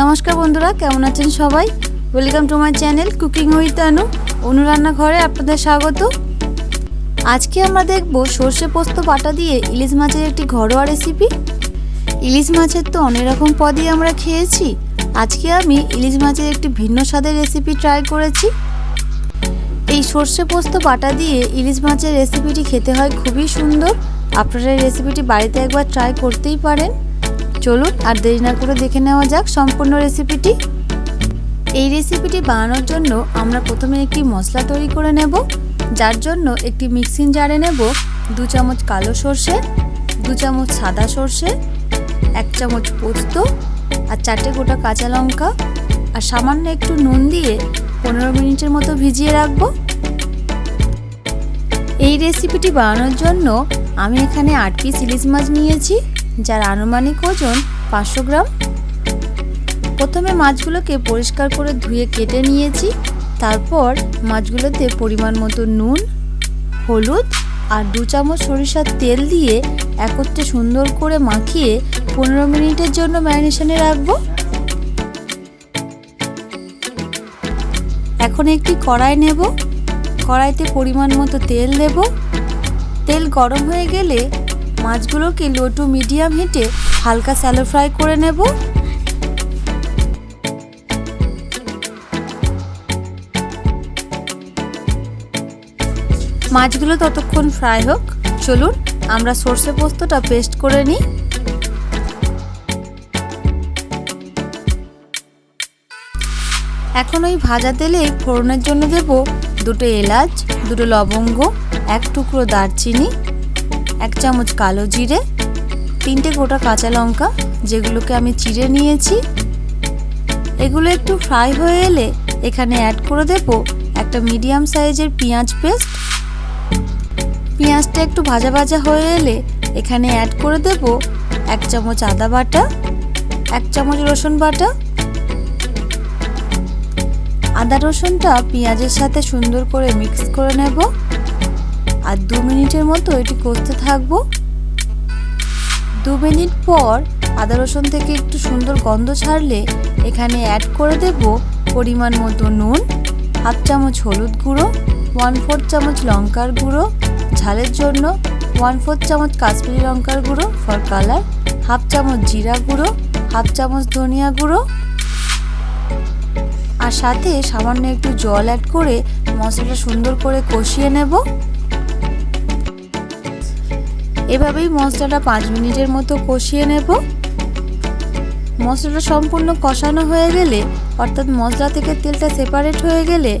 নমস্কার বন্ধুরা, কেমন আছেন সবাই? Welcome to my channel cooking with Anu Anu রান্নাঘরে আপনাদের স্বাগত। আজকে আমরা দেখব সর্ষে পোস্ত বাটা দিয়ে ইলিশ মাছের একটি ঘরোয়া রেসিপি ইলিশ মাছের তো অনেক রকম পদই আমরা খেয়েছি। আজকে আমি ইলিশ মাছের একটি ভিন্ন স্বাদের রেসিপি ট্রাই করেছি। এই সর্ষে পোস্ত বাটা দিয়ে ইলিশ মাছের রেসিপিটি খেতে হয় খুবই সুন্দর। আপনারা এই রেসিপিটি বাড়িতে একবার ট্রাই করতেই পারেন। চলুন আর দেরি না করে দেখে নেওয়া যাক সম্পূর্ণ রেসিপিটি এই রেসিপিটি বানানোর জন্য আমরা প্রথমে একটি মশলা তৈরি করে নেব, যার জন্য একটি মিক্সিং জারে নেব দু চামচ কালো সর্ষে, দু চামচ সাদা সর্ষে, এক চামচ পোস্ত আর চারটে গোটা কাঁচা লঙ্কা আর সামান্য একটু নুন দিয়ে পনেরো মিনিটের মতো ভিজিয়ে রাখব। এই রেসিপিটি বানানোর জন্য আমি এখানে আট পিস ইলিশ মাছ নিয়েছি। যার আনুমানিক ওজন পাঁচশো গ্রাম। প্রথমে মাছগুলোকে পরিষ্কার করে ধুয়ে কেটে নিয়েছি। তারপর মাছগুলোতে পরিমাণ মতো নুন, হলুদ আর দু চামচ সরিষার তেল দিয়ে একত্রে সুন্দর করে মাখিয়ে পনেরো মিনিটের জন্য ম্যারিনেশনে রাখব। এখন একটি কড়াই নেব। কড়াইতে পরিমাণ মতো তেল দেব। তেল গরম হয়ে গেলে মাছগুলোকে লো টু মিডিয়াম হিটে হালকা স্যালো ফ্রাই করে নেব। মাছগুলো ততক্ষণ ফ্রাই হোক। চলুন, আমরা সর্ষে পোস্তটা পেস্ট করে নিই। এখন ওই ভাজা তেলে ফোড়নের জন্য দেব দুটো এলাচ, দুটো লবঙ্গ, এক টুকরো দারচিনি। এক চামচ কালো জিরে, তিনটে গোটা কাঁচা লঙ্কা, যেগুলোকে আমি চিড়ে নিয়েছি। এগুলো একটু ফ্রাই হয়ে এলে এখানে অ্যাড করে দেব একটা মিডিয়াম সাইজের পেঁয়াজ পেস্ট। পেঁয়াজটা একটু ভাজা ভাজা হয়ে এলে এখানে অ্যাড করে দেব এক চামচ আদা বাটা, এক চামচ রসুন বাটা। আদা রসুনটা পেঁয়াজের সাথে সুন্দর করে মিক্স করে নেব। আর দু মিনিটের মতো এটি কষতে থাকব। দু মিনিট পর আদা রসুন থেকে একটু সুন্দর গন্ধ ছাড়লে এখানে অ্যাড করে দেব পরিমাণ মতো নুন, হাফ চামচ হলুদ গুঁড়ো ওয়ান ফোর চামচ লঙ্কার গুঁড়ো, ঝালের জন্য ওয়ান ফোর চামচ কাশ্মীরি লঙ্কার গুঁড়ো ফর কালার হাফ চামচ জিরা গুঁড়ো, হাফ চামচ ধনিয়া গুঁড়ো। আর সাথে সামান্য একটু জল অ্যাড করে মশলাটা সুন্দর করে কষিয়ে নেব। এভাবেই মশলাটা পাঁচ মিনিটের মতো কষিয়ে নেব। মশলাটা সম্পূর্ণ কষানো হয়ে গেলে, অর্থাৎ মশলা থেকে তেলটা সেপারেট হয়ে গেলে,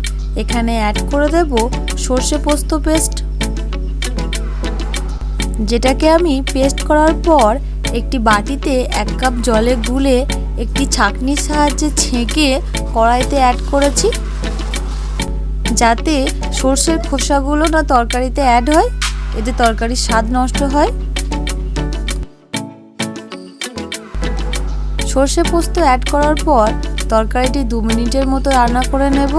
এখানে অ্যাড করে দেব সর্ষে পোস্ত পেস্ট যেটাকে আমি পেস্ট করার পর একটি বাটিতে এক কাপ জলে গুলে একটি ছাঁকনির সাহায্যে ছেঁকে কড়াইতে অ্যাড করেছি। যাতে সর্ষের খোসাগুলো না তরকারিতে অ্যাড হয়। এতে তরকারির স্বাদ নষ্ট হয়। সর্ষে পোস্ত অ্যাড করার পর তরকারিটি দু মিনিটের মতো রান্না করে নেব।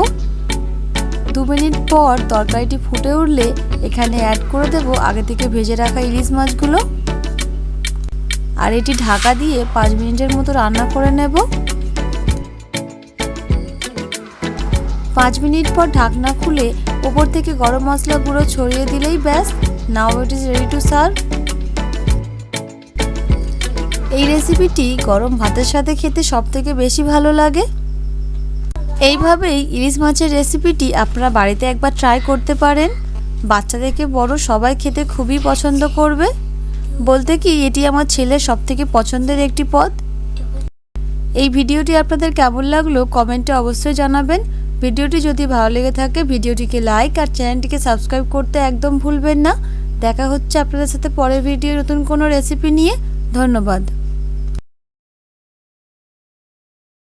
দু মিনিট পর তরকারিটি ফুটে উঠলে এখানে অ্যাড করে দেব আগে থেকে ভেজে রাখা ইলিশ মাছগুলো। আর এটি ঢাকা দিয়ে পাঁচ মিনিটের মতো রান্না করে নেব। পাঁচ মিনিট পর ঢাকনা খুলে ওপর থেকে গরম মশলা গুঁড়ো ছড়িয়ে দিলেই ব্যাস। Now it is ready to serve এই রেসিপিটি গরম ভাতের সাথে খেতে সব থেকে বেশি ভালো লাগে। এইভাবেই ইলিশ মাছের রেসিপিটি আপনারা বাড়িতে একবার ট্রাই করতে পারেন। বাচ্চা থেকে বড় সবাই খেতে খুবই পছন্দ করবে। বলতে কি, এটি আমার ছেলের সব থেকে পছন্দের একটি পদ। এই ভিডিওটি আপনাদের কেমন লাগল কমেন্টে অবশ্যই জানাবেন। ভিডিওটি যদি ভালো লেগে থাকে, ভিডিওটিকে লাইক আর চ্যানেলটিকে সাবস্ক্রাইব করতে একদম ভুলবেন না। দেখা হচ্ছে আপনাদের সাথে পরের ভিডিও নতুন কোনো রেসিপি নিয়ে। ধন্যবাদ।